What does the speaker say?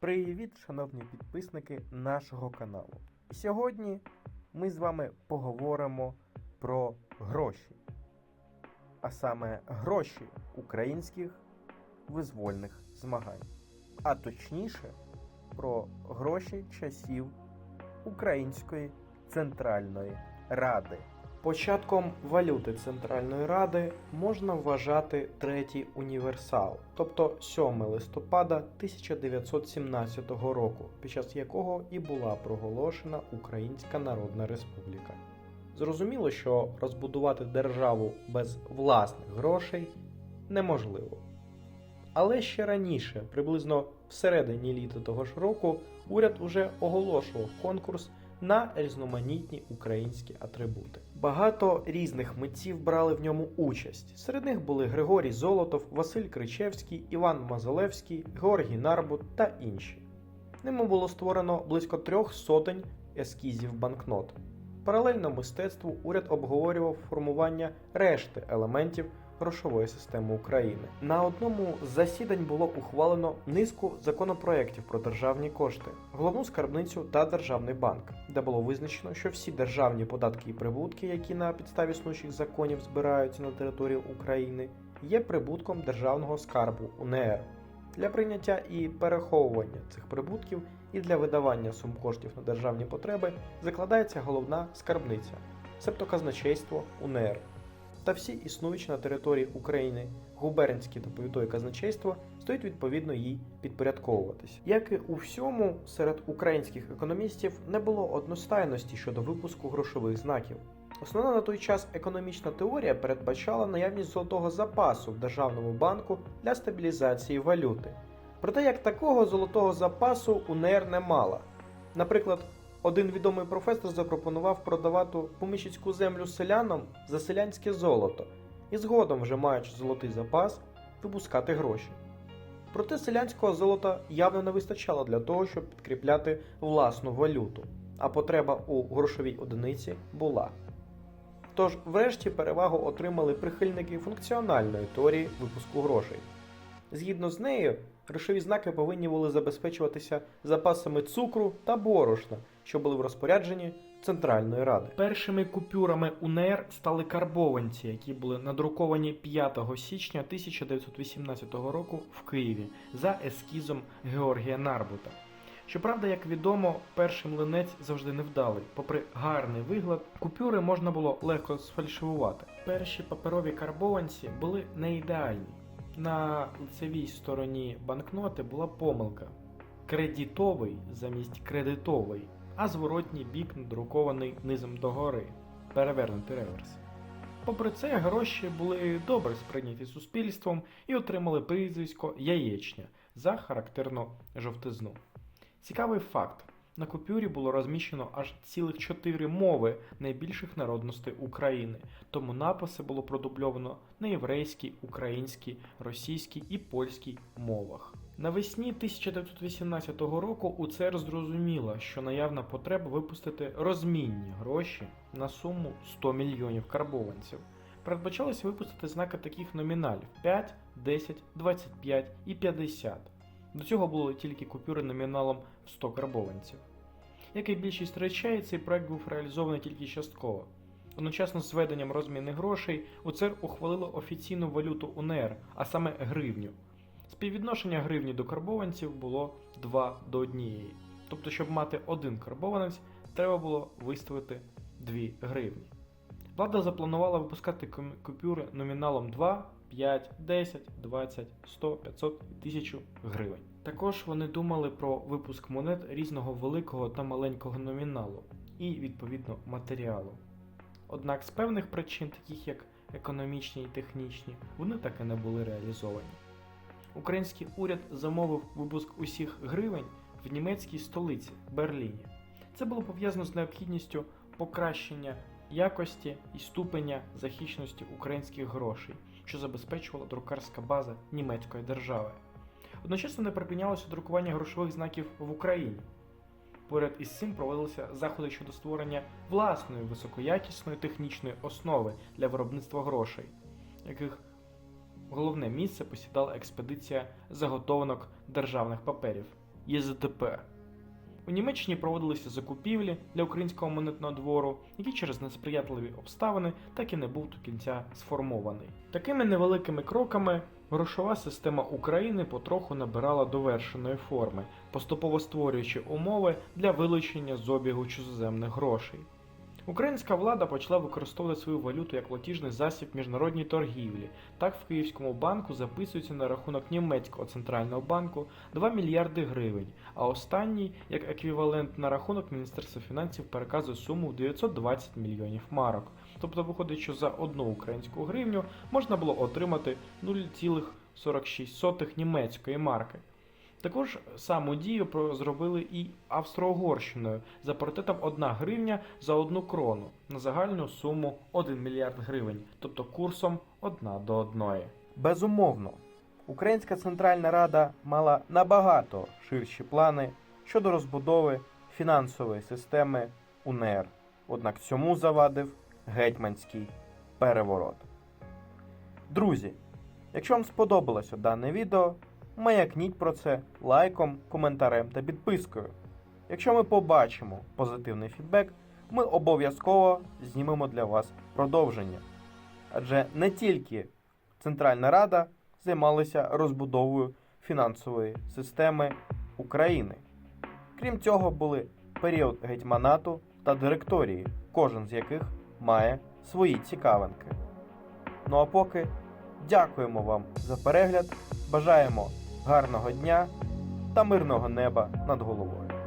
Привіт, шановні підписники нашого каналу. Сьогодні ми з вами поговоримо про гроші, а саме гроші українських визвольних змагань, а точніше про гроші часів Української Центральної Ради. Початком валюти Центральної Ради можна вважати третій універсал, тобто 7 листопада 1917 року, під час якого і була проголошена Українська Народна Республіка. Зрозуміло, що розбудувати державу без власних грошей неможливо. Але ще раніше, приблизно всередині літа того ж року, уряд уже оголошував конкурс на різноманітні українські атрибути. Багато різних митців брали в ньому участь. Серед них були Григорій Золотов, Василь Кричевський, Іван Мазалевський, Георгій Нарбут та інші. Ними було створено близько трьох сотень ескізів банкнот. Паралельно мистецтву уряд обговорював формування решти елементів грошової системи України. На одному з засідань було ухвалено низку законопроєктів про державні кошти, головну скарбницю та державний банк, де було визначено, що всі державні податки і прибутки, які на підставі існуючих законів збираються на території України, є прибутком державного скарбу УНР. Для прийняття і переховування цих прибутків і для видавання сум коштів на державні потреби закладається головна скарбниця, себто казначейство УНР та всі існуючі на території України губернські та повітові казначейства стоїть відповідно їй підпорядковуватись. Як і у всьому, серед українських економістів не було одностайності щодо випуску грошових знаків. Основна на той час економічна теорія передбачала наявність золотого запасу в державному банку для стабілізації валюти. Проте як такого золотого запасу УНР не мала. Наприклад, один відомий професор запропонував продавати поміщицьку землю селянам за селянське золото і згодом, вже маючи золотий запас, випускати гроші. Проте селянського золота явно не вистачало для того, щоб підкріпляти власну валюту, а потреба у грошовій одиниці була. Тож, врешті, перевагу отримали прихильники функціональної теорії випуску грошей. Згідно з нею, грошові знаки повинні були забезпечуватися запасами цукру та борошна, що були в розпорядженні Центральної Ради. Першими купюрами УНР стали карбованці, які були надруковані 5 січня 1918 року в Києві за ескізом Георгія Нарбута. Щоправда, як відомо, перший млинець завжди невдалий. Попри гарний вигляд, купюри можна було легко сфальшивувати. Перші паперові карбованці були не ідеальні. На лицевій стороні банкноти була помилка. Кредитовий замість кредитовий, а зворотній бік надрукований низом догори, перевернутий реверс. Попри це, гроші були добре сприйняті суспільством і отримали прізвисько яєчня за характерну жовтизну. Цікавий факт: на купюрі було розміщено аж цілих чотири мови найбільших народностей України, тому написи було продубльовано на єврейській, українській, російській і польській мовах. Навесні 1918 року УЦР зрозуміла, що наявна потреба випустити розмінні гроші на суму 100 мільйонів карбованців. Передбачалося випустити знаки таких номіналів 5, 10, 25 і 50. До цього були тільки купюри номіналом в 100 карбованців. Як і більшість речей, цей проект був реалізований тільки частково. Одночасно з введенням розмінних грошей УЦР ухвалило офіційну валюту УНР, а саме гривню. Співвідношення гривні до карбованців було 2 до 1. Тобто, щоб мати один карбованець, треба було виставити 2 гривні. Влада запланувала випускати купюри номіналом 2, 5, 10, 20, 100, 500 і 1000 гривень. Також вони думали про випуск монет різного великого та маленького номіналу і, відповідно, матеріалу. Однак з певних причин, таких як економічні і технічні, вони так і не були реалізовані. Український уряд замовив випуск усіх гривень в німецькій столиці Берліні. Це було пов'язано з необхідністю покращення якості і ступеня захищеності українських грошей, що забезпечувала друкарська база німецької держави. Одночасно не припинялося друкування грошових знаків в Україні. Поряд із цим проводилися заходи щодо створення власної високоякісної технічної основи для виробництва грошей, яких головне місце посідала експедиція заготовок державних паперів ЄЗТП. У Німеччині проводилися закупівлі для українського монетного двору, який через несприятливі обставини так і не був до кінця сформований. Такими невеликими кроками грошова система України потроху набирала довершеної форми, поступово створюючи умови для вилучення з обігу чужоземних грошей. Українська влада почала використовувати свою валюту як платіжний засіб міжнародній торгівлі. Так в Київському банку записується на рахунок німецького центрального банку 2 мільярди гривень, а останній, як еквівалент на рахунок Міністерства фінансів, переказує суму в 920 мільйонів марок. Тобто виходить, що за одну українську гривню можна було отримати 0,46 німецької марки. Також саму дію зробили і Австро-Угорщиною за паритетом 1 гривня за 1 крону на загальну суму 1 мільярд гривень, тобто курсом 1 до 1. Безумовно, Українська Центральна Рада мала набагато ширші плани щодо розбудови фінансової системи УНР. Однак цьому завадив гетьманський переворот. Друзі, якщо вам сподобалося дане відео, маякніть про це лайком, коментарем та підпискою. Якщо ми побачимо позитивний фідбек, ми обов'язково знімемо для вас продовження. Адже не тільки Центральна Рада займалася розбудовою фінансової системи України. Крім цього, були період гетьманату та директорії, кожен з яких має свої цікавинки. Ну а поки дякуємо вам за перегляд, бажаємо гарного дня та мирного неба над головою.